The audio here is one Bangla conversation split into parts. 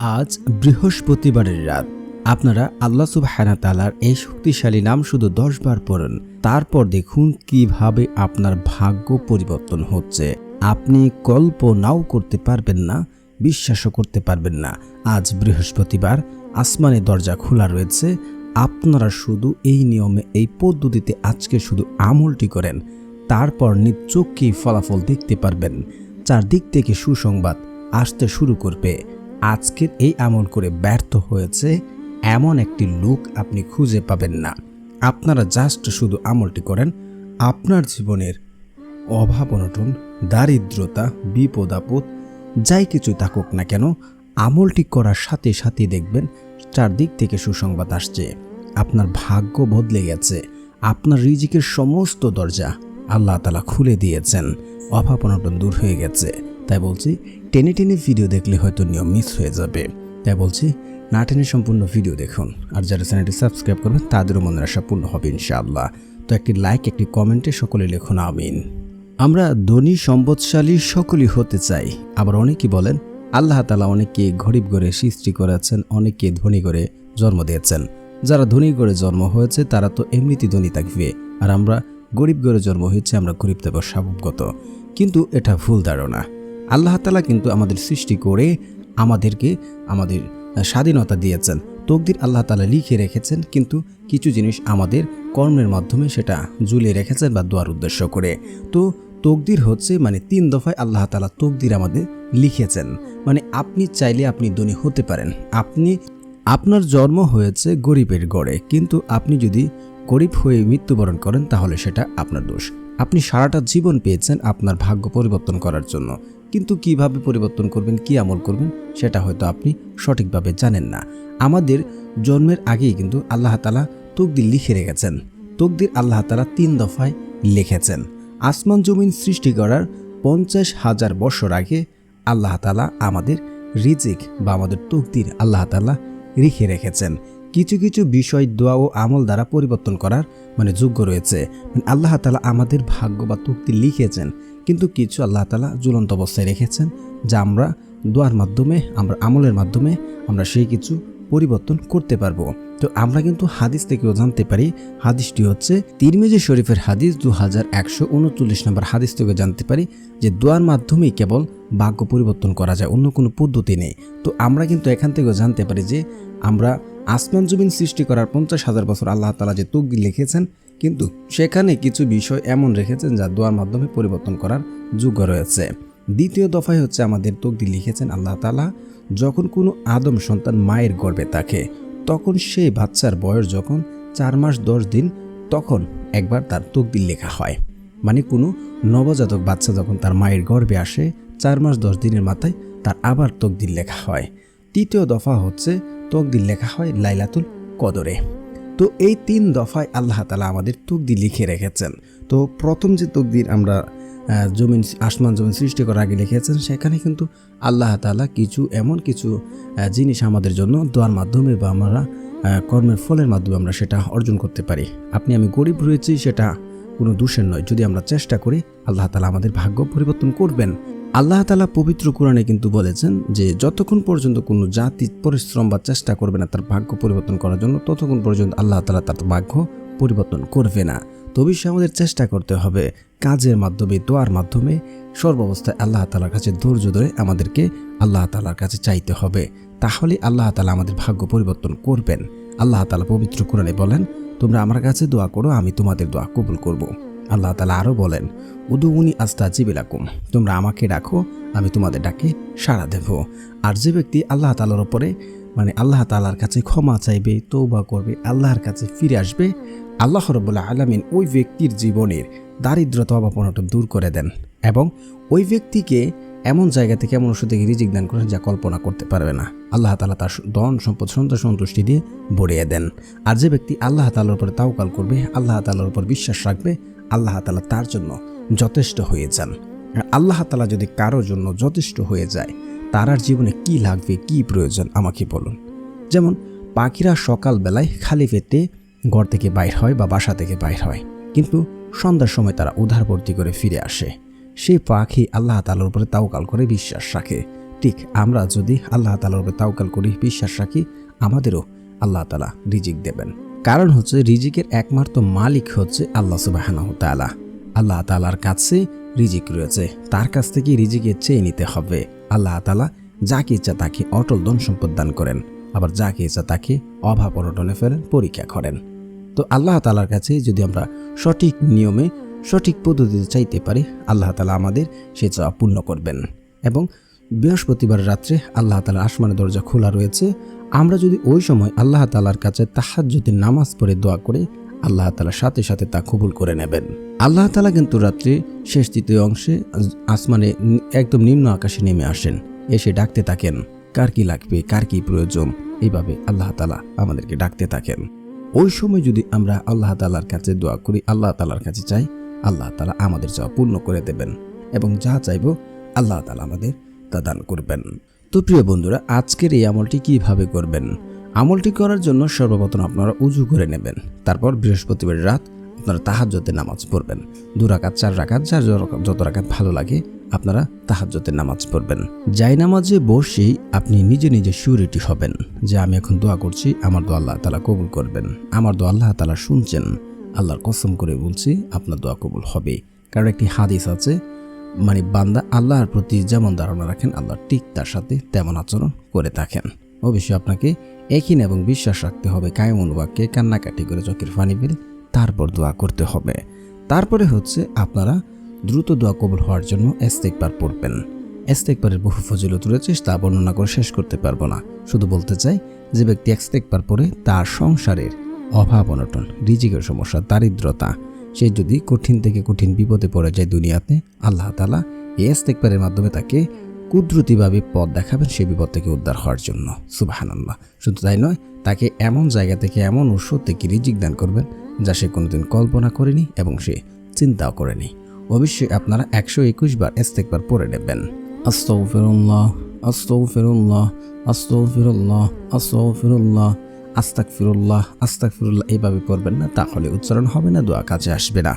আজ বৃহস্পতিবারের রাত। আপনারা আল্লাহ সুবহানা তালার এই শক্তিশালী নাম শুধু দশ বার পড়ুন। তারপর দেখুন কীভাবে আপনার ভাগ্য পরিবর্তন হচ্ছে। আপনি কল্পনাও করতে পারবেন না, বিশ্বাসও করতে পারবেন না। আজ বৃহস্পতিবার, আসমানের দরজা খোলা রয়েছে। আপনারা শুধু এই নিয়মে, এই পদ্ধতিতে আজকে শুধু আমলটি করেন। তারপর নিচোখকেই ফলাফল দেখতে পারবেন। চারদিক থেকে সুসংবাদ আসতে শুরু করবে। আজকের এই আমল করে ব্যর্থ হয়েছে এমন একটি লোক আপনি খুঁজে পাবেন না। আপনারা জাস্ট শুধু আমলটি করেন, আপনার জীবনের অভাব অনটন, দারিদ্রতা, বিপদ আপদ, যাই কিছু থাকুক না কেন, আমলটি করার সাথে সাথে দেখবেন চারদিক থেকে সুসংবাদ আসছে। আপনার ভাগ্য বদলে গেছে, আপনার রিজিকের সমস্ত দরজা আল্লাহ তালা খুলে দিয়েছেন, অভাব অনটন দূর হয়ে গেছে। তাই বলছি টেনে টেনে ভিডিও দেখলে হয়তো নিয়ম মিস হয়ে যাবে। তাই বলছি, না টেনে সম্পূর্ণ ভিডিও দেখুন। আর যারা চ্যানেলটি সাবস্ক্রাইব করবেন, তাদেরও মনের আশা পূর্ণ হবে ইনশাআল্লাহ। তো একটি লাইক একটি কমেন্টে সকলে লিখুন, আমিন। আমরা ধনী, সম্পদশালী সকলই হতে চাই। আবার অনেকেই বলেন, আল্লাহ তালা অনেককে গরিব করে সৃষ্টি করেছেন, অনেককে ধনী করে জন্ম দিয়েছেন। যারা ধনী করে জন্ম হয়েছে, তারা তো এমনিতেই ধনী থাকবে। আর আমরা গরিব করে জন্ম হয়েছে, আমরা গরিব দেব স্বভাবগত কিন্তু এটা ভুল ধারণা। আল্লাহ তালা কিন্তু আমাদের সৃষ্টি করে আমাদেরকে আমাদের স্বাধীনতা দিয়েছেন। তকদির আল্লাহ তালা লিখে রেখেছেন, কিন্তু কিছু জিনিস আমাদের কর্মের মাধ্যমে সেটা ঝুলিয়ে রেখেছেন বা দোয়ার উদ্দেশ্য করে। তো তকদির হচ্ছে মানে তিন দফায় আল্লাহ তালা তকদির আমাদের লিখেছেন। মানে আপনি চাইলে আপনি ধনী হতে পারেন। আপনি, আপনার জন্ম হয়েছে গরিবের গড়ে, কিন্তু আপনি যদি গরিব হয়ে মৃত্যুবরণ করেন, তাহলে সেটা আপনার দোষ। আপনি সারাটা জীবন পেয়েছেন আপনার ভাগ্য পরিবর্তন করার জন্য। কিন্তু কীভাবে পরিবর্তন করবেন, কি আমল করবেন, সেটা হয়তো আপনি সঠিকভাবে জানেন না। আমাদের জন্মের আগেই কিন্তু আল্লাহ তালা তকদির লিখে রেখেছেন। তকদির আল্লাহ তালা তিন দফায় লিখেছেন। আসমান জমিন সৃষ্টি করার পঞ্চাশ হাজার বছর আগে আল্লাহ তালা আমাদের রিজিক বা আমাদের তকদির আল্লাহ তালা লিখে রেখেছেন। কিছু কিছু বিষয় দোয়া ও আমল দ্বারা পরিবর্তন করার মানে যোগ্য রয়েছে। মানে আল্লাহ তালা আমাদের ভাগ্য বা তুক্তি লিখেছেন, কিন্তু কিছু আল্লাহ তালা ঝুলন্ত অবস্থায় রেখেছেন, যা আমরা দোয়ার মাধ্যমে, আমরা আমলের মাধ্যমে আমরা সেই কিছু পরিবর্তন করতে পারব। তো আমরা কিন্তু হাদিস থেকেও জানতে পারি, হাদিসটি হচ্ছে তিরমিজি শরীফের হাদিস দু হাজার একশো উনচল্লিশ নম্বর হাদিস থেকে জানতে পারি যে দোয়ার মাধ্যমেই কেবল ভাগ্য পরিবর্তন করা যায়, অন্য কোনো পদ্ধতি নেই। তো আমরা কিন্তু এখান থেকেও জানতে পারি যে আমরা আসমান জমিন সৃষ্টি করার পঞ্চাশ হাজার বছর আল্লাহ তালা যে তকদির লিখেছেন, কিন্তু সেখানে কিছু বিষয় এমন রেখেছেন যা দোয়ার মাধ্যমে পরিবর্তন করার যোগ্য রয়েছে। দ্বিতীয় দফায় হচ্ছে আমাদের তকদির লিখেছেন আল্লাহ তালা যখন কোনো আদম সন্তান মায়ের গর্ভে থাকে, তখন সেই বাচ্চার বয়স যখন চার মাস দশ দিন, তখন একবার তার তকদির লেখা হয়। মানে কোনো নবজাতক বাচ্চা যখন তার মায়ের গর্ভে আসে, চার মাস দশ দিনের মাথায় তার আবার তকদির লেখা হয়। তৃতীয় দফা হচ্ছে তকদির লেখা হয় লাইলাতুল কদরে। তো এই তিন দফায় আল্লাহ তালা আমাদের তকদির লিখে রেখেছেন। তো প্রথম যে তকদির আমরা জমিন, আসমান জমিন সৃষ্টি করার আগে লিখেছেন, সেখানে কিন্তু আল্লাহ তালা কিছু, এমন কিছু জিনিস আমাদের জন্য দোয়ার মাধ্যমে বা আমরা কর্মের ফলের মাধ্যমে আমরা সেটা অর্জন করতে পারি। আপনি আমি গরিব রয়েছি, সেটা কোনো দোষের নয়। যদি আমরা চেষ্টা করি, আল্লাহ তালা আমাদের ভাগ্য পরিবর্তন করবেন। আল্লাহ তালা পবিত্র কোরআনে কিন্তু বলেছেন যে যতক্ষণ পর্যন্ত কোনো জাতি পরিশ্রম বা চেষ্টা করবে না তার ভাগ্য পরিবর্তন করার জন্য, ততক্ষণ পর্যন্ত আল্লাহ তালা তার ভাগ্য পরিবর্তন করবে না। তো অবশ্যই আমাদের চেষ্টা করতে হবে কাজের মাধ্যমে, দোয়ার মাধ্যমে সর্বাবস্থায় আল্লাহ তালার কাছে ধৈর্য ধরে আমাদেরকে আল্লাহ তালার কাছে চাইতে হবে। তাহলে আল্লাহ তালা আমাদের ভাগ্য পরিবর্তন করবেন। আল্লাহ তালা পবিত্র কোরআনে বলেন, তোমরা আমার কাছে দোয়া করো, আমি তোমাদের দোয়া কবুল করব। আল্লাহ তালা আরও বলেন উদুমুনি আস্তা জিবিলাকুম তোমরা আমাকে ডাকো, আমি তোমাদের ডাকে সাড়া দেব। আর যে ব্যক্তি আল্লাহ তালার ওপরে মানে আল্লাহ তালার কাছে ক্ষমা চাইবে তৌবা করবে, আল্লাহর কাছে ফিরে আসবে, আল্লাহ রবুল্লাহ আলমিন ওই ব্যক্তির জীবনের দারিদ্রতা অভাবনটা দূর করে দেন এবং ওই ব্যক্তিকে এমন জায়গা থেকে এমন ওষুধ থেকে রিজিক দান করেন যা কল্পনা করতে পারবে না। আল্লাহ তালা তার দন সম্পদ সন্তোষ সন্তুষ্টি দিয়ে ভরিয়ে দেন। আর যে ব্যক্তি আল্লাহ তালার উপরে তাওকাল করবে, আল্লাহ তালার উপর বিশ্বাস রাখবে আল্লাহ তালা তার জন্য যথেষ্ট হয়ে যান। আল্লাহ তালা যদি কারোর জন্য যথেষ্ট হয়ে যায়, তার আর জীবনে কি লাগবে, কি প্রয়োজন আমাকে বলুন। যেমন, পাখিরা সকালবেলায় খালি পেটে ঘর থেকে বাইর হয় বা বাসা থেকে বাইর হয়, কিন্তু সন্ধ্যার সময় তারা উধার ভর্তি করে ফিরে আসে। সেই পাখি আল্লাহ তালার উপরে তাওকাল করে বিশ্বাস রাখে। ঠিক আমরা যদি আল্লাহ তালার উপরে তাওকাল করি, বিশ্বাস রাখি, আমাদেরও আল্লাহ তালা রিজিক দেবেন। কারণ হচ্ছে রিজিকের একমাত্র মালিক হচ্ছে আল্লাহ সুবাহানাহ তালা আল্লাহ তালার কাছে রিজিক রয়েছে, তার কাছ থেকে রিজিকের চেয়ে নিতে হবে। আল্লাহ তালা যাকে ইচ্ছা তাকে অটল ধন সম্পদ দান করেন, আবার যাকে ইচ্ছা তাকে অভাব অনটনে ফেলেন, পরীক্ষা করেন। তো আল্লাহ তালার কাছে যদি আমরা সঠিক নিয়মে, সঠিক পদ্ধতিতে চাইতে পারি, আল্লাহ তালা আমাদের সে চাওয়া পূর্ণ করবেন। এবং বৃহস্পতিবার রাত্রে আল্লাহ তালার আসমানের দরজা খোলা রয়েছে আমরা যদি ওই সময় আল্লাহ তালার কাছে তাহাজ্জুদের নামাজ পড়ে দোয়া করে, আল্লাহ তালার সাথে সাথে তা কবুল করে নেবেন। আল্লাহ তালা কিন্তু রাত্রে শেষ তৃতীয় অংশে আসমানে একদম নিম্ন আকাশে নেমে আসেন। এসে ডাকতে থাকেন, কার কি লাগবে? কার কি প্রয়োজন? এইভাবে আল্লাহ তালা আমাদেরকে ডাকতে থাকেন। ওই সময় যদি আমরা আল্লাহ তালার কাছে দোয়া করি, আল্লাহ তালার কাছে চাই, আল্লাহ তালা আমাদের চাওয়া পূর্ণ করে দেবেন এবং যা চাইব, আল্লাহ তালা আমাদের তা দান করবেন। তো প্রিয় বন্ধুরা, আজকের এই আমলটি কীভাবে করবেন? আমলটি করার জন্য সর্বপ্রথম আপনারা উজু করে নেবেন। তারপর বৃহস্পতিবার রাত আপনারা তাহাজ্যতে নামাজ পড়বেন। দু রাকাত, চার রাকাত, যার যত রাকাত ভালো লাগে, আপনারা তাহাজ্যতে নামাজ পড়বেন। যাই নামাজে বসেই আপনি নিজে নিজে সিউরিটি হবেন যে, আমি এখন দোয়া করছি, আমার দোয়া আল্লাহ তালা কবুল করবেন। আমার দোয়া আল্লাহ তালা শুনছেন। আল্লাহর কসম করে বলছি, আপনার দোয়া কবুল হবে। কারণ একটি হাদিস আছে মানে বান্দা আল্লাহর প্রতি যেমন ধারণা রাখেন, আল্লাহ ঠিক তার সাথে তেমন আচরণ করে থাকেন। অবশ্যই আপনাকে একিন এবং বিশ্বাস রাখতে হবে, কায়ম অনুবাককে কান্নাকাটি করে চোখের পানি ফেলে তারপর দোয়া করতে হবে। তারপরে হচ্ছে আপনারা দ্রুত দোয়া কবুল হওয়ার জন্য এস্তেকবার পড়বেন। এস্তেকবারের বহু ফজিলত রয়েছে, তা বর্ণনা করে শেষ করতে পারব না। শুধু বলতে চাই, যে ব্যক্তি এস্তেকবার পরে তার সংসারের অভাব অনটন, রিজিকের সমস্যা, দারিদ্রতা সে যদি কঠিন থেকে কঠিন বিপদে পড়ে যায় দুনিয়াতে, আল্লাহ তালা এই এস্তেকবারের মাধ্যমে তাকে কুদরতিভাবে পথ দেখাবেন সে বিপদ থেকে উদ্ধার হওয়ার জন্য। সুবাহান আল্লাহ শুধু তাই নয়, তাকে এমন জায়গা থেকে, এমন উৎস থেকে রিজিক দান করবেন যা সে কোনোদিন কল্পনা করেনি এবং সে চিন্তাও করেনি। অবশ্যই আপনারা একশো একুশ বার এস্তেকবার পড়ে নেবেন। আস্তফিরুল্লাহ আস্তফিরুল্লাহ আস্তফিরুল্লাহ আস্তফিরুল্লাহ আস্তাক ফিরুল্লাহ আস্তাক ফিরুল্লাহ এইভাবে পড়বেন না, তাহলে উচ্চারণ হবে না, দোয়া কাজে আসবে না।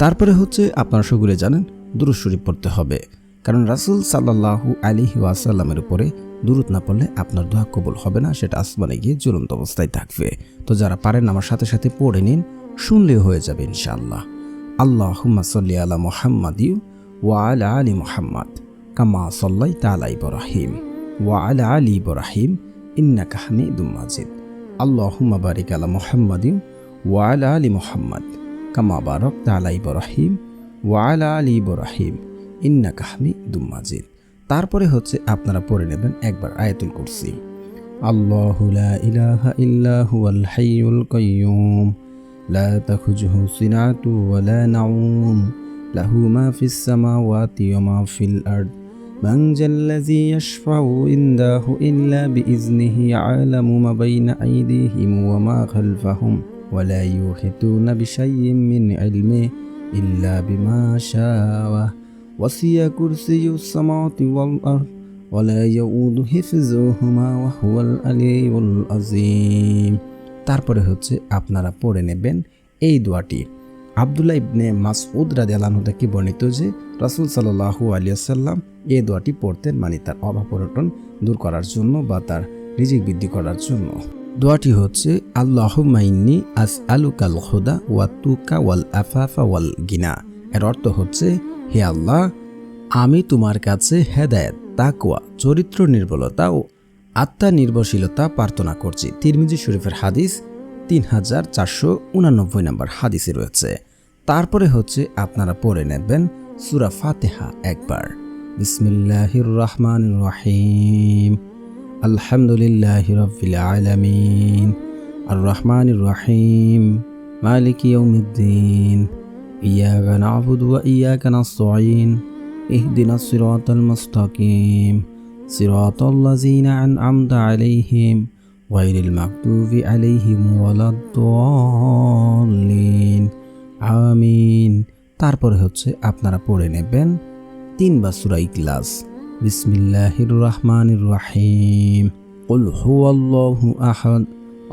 তারপরে হচ্ছে আপনারা সকলে জানেন দুরুশরীফ পড়তে হবে। কারণ রাসুল সাল্লাহু আলী ওয়াসাল্লামের উপরে দূরত না পড়লে আপনার দোয়া কবুল হবে না, সেটা আসমানে গিয়ে জ্বলন্ত অবস্থায় থাকবে। তো যারা পারেন আমার সাথে সাথে পড়ে নিন, শুনলেও হয়ে যাবে ইনশাআল্লাহ। আল্লাহ হুম্মা সাল্লি আলা মোহাম্মদ ইউ ওয়া আলা আলী মোহাম্মদ, কামা সাল্লাই তালা ইব্রাহিম, ওয়া আলা আলী ইব্রাহিম, ইন্নাকা হামিদুম মাজিদ। আল্লাহুম্মা বারিক আলা মোহাম্মদিম ওয়ালা আলী মোহাম্মদ, কামা বারক তালা ইবরাহিম ওয়ালা আলী ইবরাহিম ইন্না কাহমি দুম্মাজিদ তারপরে হচ্ছে আপনারা পড়ে নেবেন একবার আয়াতুল কুরসি। আল্লাহু ইলাহা ইল্লাহু হুয়াল হাইয়ুল কাইয়ুম, লা তাখুজুহু সিনাতু ওয়ালা নাউম, লাহু মা ফিস সামাওয়াতি ওয়া মা ফিল আরদ। من ذا الذي يشفع عنده إلا بإذنه يعلم ما بين أيديهم وما خلفهم ولا يوحيطون بشيء من علمه إلا بما شاء وسع كرسي السماوات والأرض ولا يؤود حفظهما وهو العلي العظيم তারপরে হচ্ছে আপনারা পড়ে নেবেন এই দোয়াটি আবদুল্লাহ ইবনে মাসউদ রাজি আল্লাহ থেকে বর্ণিত যে রাসুল সাল্লাহু আলিয়াল্লাম এই দোয়াটি পড়তেন মানে তার অভাব অনটন দূর করার জন্য বা তার রিজিক বৃদ্ধি করার জন্য। দোয়াটি হচ্ছে আল্লাহ মাইনি আস আলু কাল খোদা ওয়া তুকা ওয়াল আফাফা ওয়াল গিনা। এর অর্থ হচ্ছে, হে আল্লাহ, আমি তোমার কাছে হেদায়ত, তাকওয়া, চরিত্র নির্বলতা ও আত্মা নির্ভরশীলতা প্রার্থনা করছি। তিরমিজি শরীফের হাদিস তিন হাজার চারশো উনানব্বই নম্বর হাদিসে রয়েছে। তারপরে হচ্ছে আপনারা পড়ে নেবেন সুরা ফাতেহা একবার বিসমিল্লাহির রহমান রহিম আলহামদুলিল্লাহ রবিল আলমিন আর রহমান রহিম মালিক ইয়ৌমিদ্দিন ইয়াকা নাবুদ ওয়া ইয়াকা নাস্তাইন ইহদিনা সিরাতাল মুস্তাকিম صراط الذين أنعمت عليهم غير المغضوب عليهم ولا الضالين আমিন তারপরে হচ্ছে আপনারা পড়ে নেবেন তিনবার সূরা ইখলাস বিসমিল্লাহির রহমানির রহিম قل هو الله أحد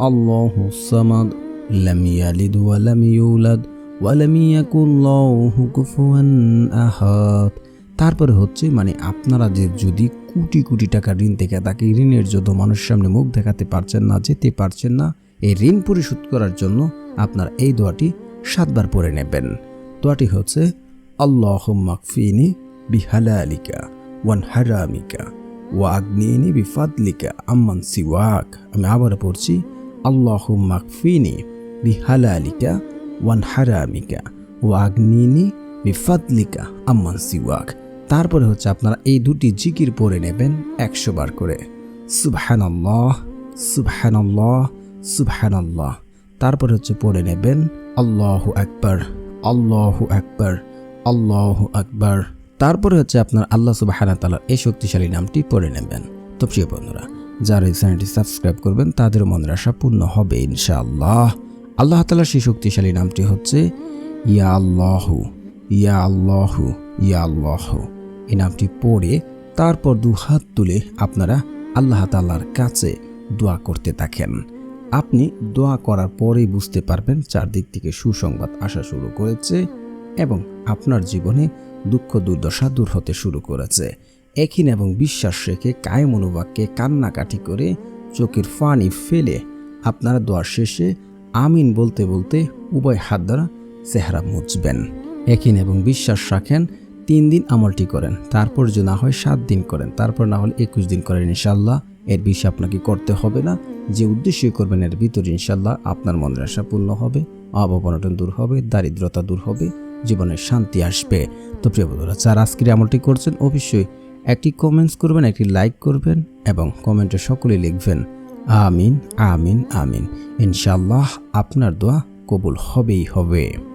الله الصمد لم يلد ولم يولد ولم يكن له كفوا أحد তারপরে হচ্ছে মানে আপনারা যে যদি কোটি কোটি টাকা ঋণ থেকে তাকে ঋণের জন্য মানুষের সামনে মুখ দেখাতে পারছেন না যেতে পারছেন না এই ঋণ পরিশোধ করার জন্য আপনার এই দোয়াটি সাতবার পড়ে নেবেন। দোয়াটি হচ্ছে আল্লাহ মাকফিনি বিহালালিকা ওয়ান হারামিকা ওয়া আগ্নিনি বিফাদলিকা আম্মান সিওয়াক। আমি আবার পড়ছি আল্লাহ মাকফিনি বিহালালিকা ওয়ান হারামিকা ওয়া আগ্নিনি বিফাদলিকা আম্মান সিওয়াক। তারপরে হচ্ছে আপনারা এই দুটি জিকির পড়ে নেবেন একশো বার করে। সুবহানাল্লাহ সুবহানাল্লাহ সুবহানাল্লাহ। তারপরে হচ্ছে পড়ে নেবেন আল্লাহু আকবার আল্লাহু আকবার আল্লাহু আকবার। তারপরে হচ্ছে আপনার আল্লাহ সুবাহানা তালার এই শক্তিশালী নামটি পড়ে নেবেন। তো প্রিয় বন্ধুরা, যারা এই চ্যানেলটি সাবস্ক্রাইব করবেন তাদের মনের আশা পূর্ণ হবে ইনশাআল্লাহ। আল্লাহ তালার সেই শক্তিশালী নামটি হচ্ছে ইয়া আল্লাহু ইয়া আল্লাহু ইয়া আল্লাহু। এই নামটি পড়ে তারপর দু হাত তুলে আপনারা আল্লাহ তাল্লার কাছে দোয়া করতে থাকেন। আপনি দোয়া করার পরেই বুঝতে পারবেন চারদিক থেকে সুসংবাদ আসা শুরু করেছে এবং আপনার জীবনে দুঃখ, দুর্দশা দূর হতে শুরু করেছে। এখিন এবং বিশ্বাস রেখে কায় মনোবাক্যে কান্নাকাটি করে চোখের ফানি ফেলে আপনারা দোয়ার শেষে আমিন বলতে বলতে উভয় হাত দ্বারা চেহারা মুছবেন। একিন এবং বিশ্বাস রাখেন, তিন দিন আমলটি করেন, তারপর যদি না হয় সাত দিন করেন, তারপর না হলে একুশ দিন করেন ইনশাল্লাহ এর বেশি আপনাকে করতে হবে না। যে উদ্দেশ্যই করবেন এর ভিতরে ইনশাল্লাহ আপনার মনের আশা পূর্ণ হবে, অভাবনটন দূর হবে, দারিদ্রতা দূর হবে, জীবনের শান্তি আসবে। তো প্রিয় বন্ধুরা, যারা আজকের আমলটি করছেন, অবশ্যই একটি কমেন্টস করবেন, একটি লাইক করবেন এবং কমেন্টে সকলেই লিখবেন, আমিন আমিন আমিন। ইনশাল্লাহ আপনার দোয়া কবুল হবেই হবে।